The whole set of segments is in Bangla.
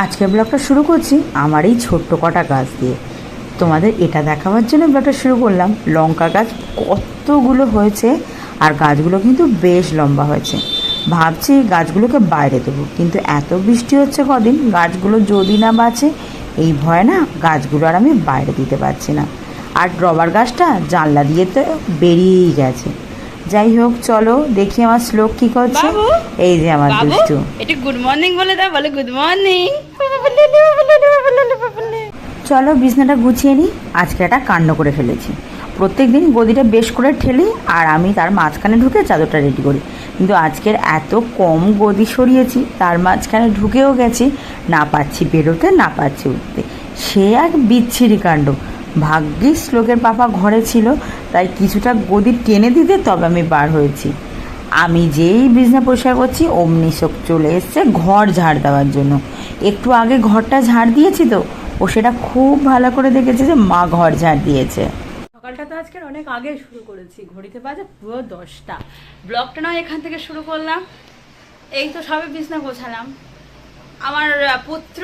আজকের ব্লগটা শুরু করছি আমার এই ছোট্ট কটা গাছ দিয়ে। তোমাদের এটা দেখাবার জন্য ব্লগটা শুরু করলাম। লঙ্কা গাছ কতগুলো হয়েছে আর গাছগুলো কিন্তু বেশ লম্বা হয়েছে। ভাবছি গাছগুলোকে বাইরে দেবো, কিন্তু এত বৃষ্টি হচ্ছে কদিন, গাছগুলো যদি না বাঁচে, এই ভয় না গাছগুলো আর আমি বাইরে দিতে পারছি না। আর রবার গাছটা জানলা দিয়ে তো বেরিয়েই গেছে। যাই হোক চলো দেখি আমার শ্লোক কি করছে। এই যে আমার দুষ্টু। একটু গুড মর্নিং বলে দাও বলে গুড মর্নিং চলো বিছনাটা গুছিয়ে নিই আজকে একটা কাণ্ড করে ফেলেছি। প্রত্যেক দিন গদিটা বেশ করে ঠেলি আর আমি তার মাঝখানে ঢুকে চাদরটা রেডি করি। কিন্তু আজকের এত কম গদি সরিয়েছি তার মাঝখানে ঢুকেও গেছি না পাচ্ছি বেরোতে না পাচ্ছি উঠতে। সে এক বিচ্ছিরি কাণ্ড। ভাগ্যিস শ্লোকের পাপা ঘরে ছিল, তাই কিছুটা গদি টেনে দিতে তবে আমি বার হয়েছি। আমি যেই বিছনা পরিষ্কার করছি, অমনি শোক চলে এসছে ঘর ঝাড় দেওয়ার জন্য। একটু আগে ঘরটা ঝাড় দিয়েছি তো, ও সেটা খুব ভালো করে দেখেছে যে মা ঘর ঝাড় দিয়েছে। সকালটা তো আজকের অনেক আগে শুরু করেছি, ঘড়িতে বাজে পুরো দশটা। ব্লগটা নয়, এখান থেকে শুরু করলাম। এই তো সবে বিছনা গোছালাম। আমার পুত্র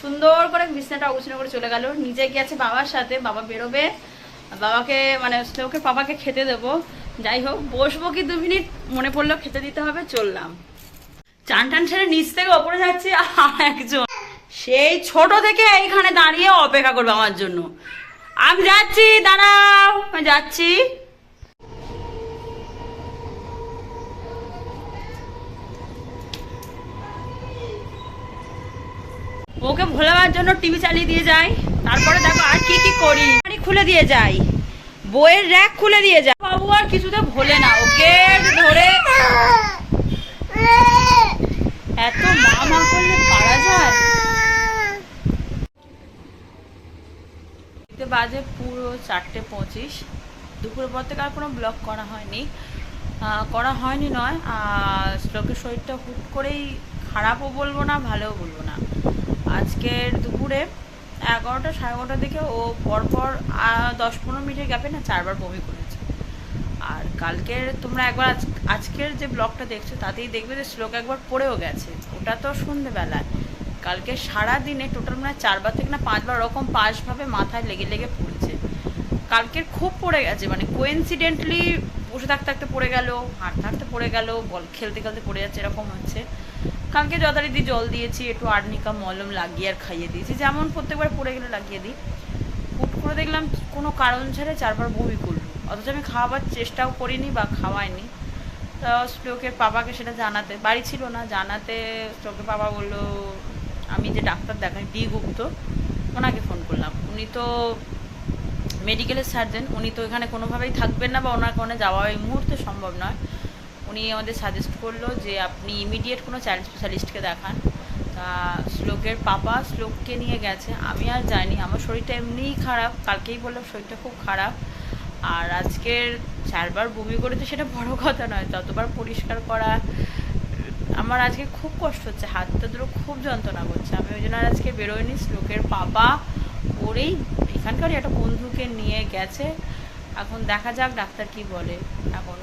সুন্দর করে বিছনাটা অগুছানো করে চলে গেল। নিজে গেছে বাবার সাথে, বাবা বেরোবে। বাবাকে মানে ওকে, বাবাকে খেতে দেবো। যাই হোক, বসবো কি দু মিনিট? মনে পড়ল খেতে দিতে হবে, চললাম। চান টান ছেড়ে নিচ থেকে ওপরে যাচ্ছি, আর একজন। সেই ছোট থেকে এইখানে দাঁড়িয়ে অপেক্ষা করবে আমার জন্য। আমি যাচ্ছি, দাঁড়াও যাচ্ছি। ওকে ভোলাবার জন্য টিভি চালিয়ে দিয়ে যাই। তারপরে দেখো আর কি কি করি। খুলে দিয়ে যাই। বইয়ের র্যাক খুলে দিয়ে যাই। বাবু আর কিছুতে ভোলে না, ওকে ধরে। এত মা মা করলে পারা যায়? বাজে পুরো চারটে পঁচিশ। দুপুরের পর থেকে আর কোনো ব্লগ করা হয়নি। করা হয়নি নয়। আর শ্লোকের শরীরটা হুট করেই খারাপও বলব না, ভালোও বলব না। আজকের দুপুরে এগারোটা, সাড়ে এগারোটার দিকে ও পরপর দশ পনেরো মিনিটের গ্যাপে না চারবার বমি করেছে। আর কালকের তোমরা একবার আজ- আজকের যে ব্লগটা দেখছ তাতেই দেখবে যে শ্লোক একবার পড়েও গেছে। ওটা তো সন্ধেবেলায়। কালকে সারা দিনে টোটাল মানে চারবার থেকে না পাঁচবার ওরকম পাশভাবে মাথায় লেগে লেগে পড়েছে। কালকের খুব পড়ে গেছে মানে কোইন্সিডেন্টলি বসে থাকতে থাকতে পড়ে গেল, হাঁটতে হাঁটতে পড়ে গেল, বল, খেলতে খেলতে পড়ে যাচ্ছে, এরকম হচ্ছে। কালকে যথারীতি জল দিয়েছি, একটু আর্নিকা, মলম লাগিয়ে আর খাইয়ে দিয়েছি। যেমন প্রত্যেকবার পড়ে গেলে লাগিয়ে দিই। হুট করে দেখলাম কোনো কারণ ছাড়া চারবার বমি করল। অথচ আমি খাওয়াবার চেষ্টাও করিনি বা খাওয়াইনি। তো শ্লোকের বাবাকে সেটা জানাতে, বাড়ি ছিল না, জানাতে শ্লোকের বাবা বলল, আমি যে ডাক্তার দেখাই ডি গুপ্ত ওনাকে ফোন করলাম। উনি তো মেডিকেলের সার্জেন উনি তো এখানে কোনোভাবেই থাকবেন না বা ওনার কারণে যাওয়া এই মুহূর্তে সম্ভব নয়। উনি আমাদের সাজেস্ট করল যে আপনি ইমিডিয়েট কোনো চাইল্ড স্পেশালিস্টকে দেখান। তা শ্লোকের পাপা শ্লোককে নিয়ে গেছে। আমি আর যাইনি। আমার শরীরটা এমনিই খারাপ। কালকেই বললাম শরীরটা খুব খারাপ। আর আজকের চারবার বমি করে তো সেটা বড় কথা নয়। ততবার পরিষ্কার করা, আমার আজকে খুব কষ্ট হচ্ছে। হাতটা দুটো খুব যন্ত্রণা করছে। আমি ওই জন্য আর আজকে বেরোয়নি শ্লোকের পাপা ওরেই এখানকারই একটা বন্ধুকে নিয়ে গেছে। এখন দেখা যাক ডাক্তার কি বলে। এখন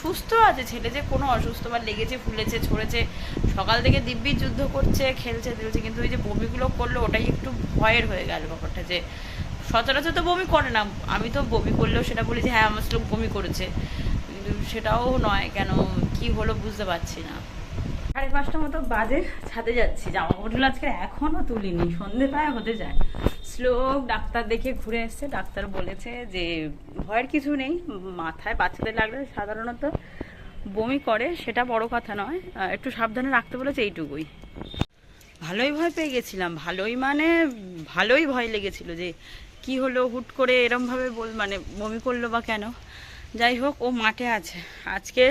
সুস্থ আছে, ছেলে যে কোনো অসুস্থ বা লেগেছে, ফুলেছে, ছড়েছে, সকাল থেকে দিব্যি যুদ্ধ করছে, খেলছে, দিলছে, কিন্তু ওই যে বমিগুলো করল, ওটাই একটু ভয়ের হয়ে গেল ব্যাপারটা যে সচরাচর তো বমি করে না। আমি তো বমি করলেও সেটা বলি যে হ্যাঁ আমার শ্লোক বমি করেছে। কিন্তু সেটাও নয়, কেন, কি হলো বুঝতে পারছি না। সাড়ে পাঁচটা মতো বাজে, ছাদে যাচ্ছি। জামা কাপড়গুলো আজকে এখনও তুলিনি, সন্ধে প্রায় হতে যায়। শ্লোক ডাক্তার দেখে ঘুরে এসছে, ডাক্তার বলেছে যে ভয়ের কিছু নেই, মাথায় বাচ্চাদের লাগলে সাধারণত বমি করে, সেটা বড় কথা নয়। একটু সাবধানে রাখতে বলেছে এইটুকুই। ভালোই ভয় পেয়ে গেছিলাম। ভালোই মানে ভালোই ভয় লেগেছিল যে কি হলো, হুট করে এরমভাবে বল মানে বমি করল বা কেন? যাই হোক, ও মাঠে আছে। আজকে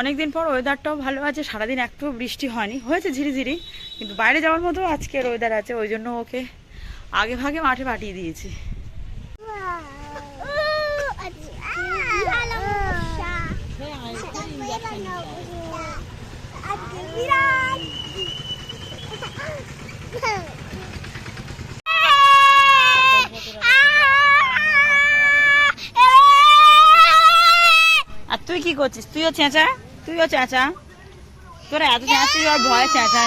অনেকদিন পর ওয়েদারটাও ভালো আছে, সারাদিন একটু বৃষ্টি হয়নি। হয়েছে ঝিরিঝিরি, কিন্তু বাইরে যাওয়ার মতো আজকের ওয়েদার আছে, ওই জন্য ওকে আগে ভাগে মাঠে পাঠিয়ে দিয়েছি। তুই কি করছিস? তুইও চেঁচা? তুইও চেঁচা? তোর এত চেঁচা তুই আর ভয়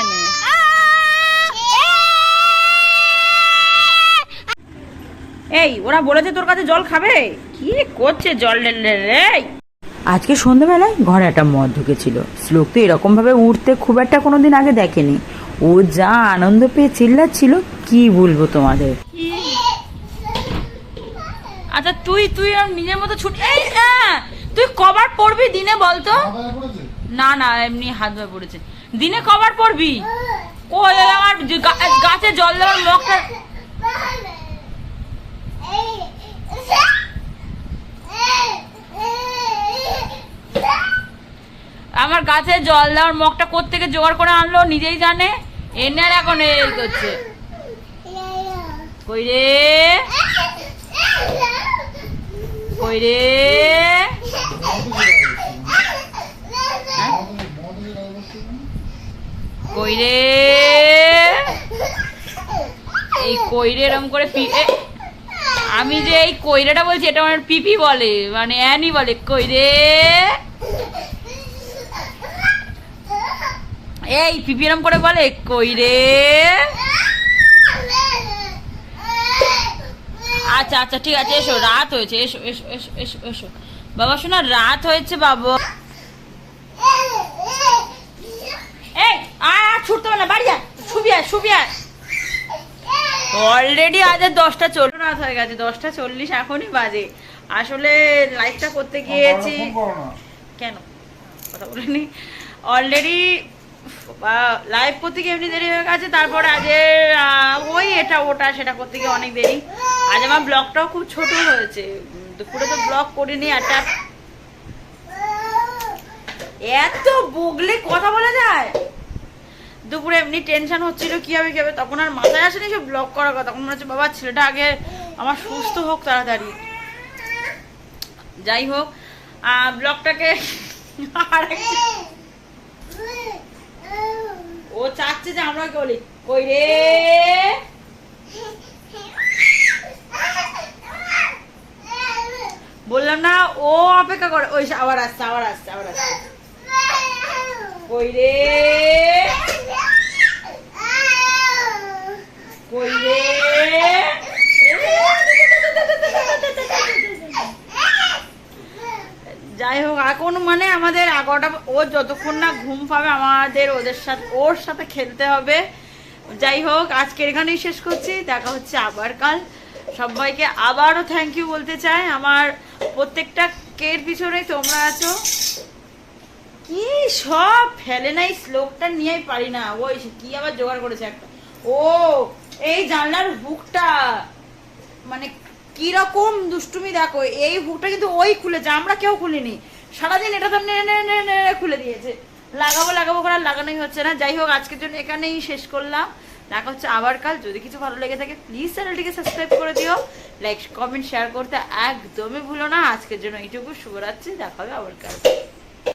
নেই। এই, ওরা বলেছে তোর কাছে জল খাবে? কি করছে জল রে আজকে সন্ধ্যাবেলায় ঘরে একটা মদ ঢুকেছিল। শ্লোক তো এরকম ভাবে উঠতে খুব একটা কোনোদিন আগে দেখেনি। ও যা আনন্দ পেয়ে চিল্লাচ্ছিল কি বলব তোমাদের? আচ্ছা তুই তুই আর নিজের মতো ছুট এই হ্যাঁ, তুই কবার পড়বি দিনে বলতো? না না এমনি হাত ধরে পড়েছে। দিনে কবার পড়বি? কই আমার গাছে জল দেওয়ার মগটা আমার গাছে জল দেওয়ার মগটা কোত্থেকে জোগাড় করে আনলো নিজেই জানে? এনে আর এখন এই করছে? কই রে? কই রে? কই রে? এই কইরে এরম করে এ, আমি যে এই কইরেটা বলছি এটা আমার পিপি বলে মানে অ্যানি বলে। কইরে এই পিপি এরম করে বলে কই রে? আচ্ছা আচ্ছা ঠিক আছে এসো রাত হয়েছে এসো এসো এসো এসো এসো। বাবা শোনা রাত হয়েছে বাবা। এই আর ছুটতে না বাড়ি আয় শুবি আয় শুবি আয়। অলরেডি আজ দশটা চল্লিশ রাত হয়ে গেছে দশটা চল্লিশ এখনই বাজে। আসলে লাইভটা করতে গিয়েছি। কেন? কথা বলিনি অলরেডি লাইভ করতে গিয়ে এমনি দেরি হয়ে গেছে, তারপরে আজে ওই এটা, ওটা, সেটা করতে গিয়ে অনেক দেরি। আজ আমার ব্লগটাও খুব ছোট হয়েছে। দুপুরে তো ব্লগ করিনি একটা এত বগলে কথা বলা যায়। দুপুরে এমনি টেনশন হচ্ছিল, কি হবে কি হবে, তখন আর মাথায় আসেনি সব ব্লগ করার কথা। তখন মনে হচ্ছে বাবা, ছেলেটা আগে আমার সুস্থ হোক তাড়াতাড়ি। যাই হোক ব্লগটাকে আর ও চাচ্ছে যে আমরা বলি, কই রে? বললাম না, ও অপেক্ষা করে, ওই আবার আসছে আবার আসছে আবার আসছে। কই রে? কই রে? যাই হোক এখন মানে আমাদের এগারোটা, ও যতক্ষণ না ঘুম পাবে, আমাদের ওদের সাথে, ওর সাথে খেলতে হবে। যাই হোক আজকে এখানেই শেষ করছি। দেখা হচ্ছে আবার কাল। সবাইকে আবারও থ্যাংক ইউ বলতে চাই। আমার প্রত্যেকটা কের পিছনেই তোমরা আছো। কি সব ফেলে নাই, শ্লোকটা নিয়েই পারি না। ওই কি আবার জোগাড় করেছে একটা। ও, এই জানলার হুকটা মানে কীরকম দুষ্টুমি দেখো, এই হুকটা কিন্তু ওই খুলেছে, আমরা কেউ খুলিনি। সারাদিন এটা তো খুলে দিয়েছে। লাগাবো লাগাবো করে আর লাগানোই হচ্ছে না। যাই হোক, আজকের জন্য এখানেই শেষ করলাম। দেখা হচ্ছে আবার কাল। যদি কিছু ভালো লেগে থাকে প্লিজ চ্যানেলটিকে সাবস্ক্রাইব করে দিও। লাইক কমেন্ট শেয়ার করতে একদমই ভুলো না। আজকের জন্য এইটুকু। শুভরাত্রি। দেখা হবে আবার কাল।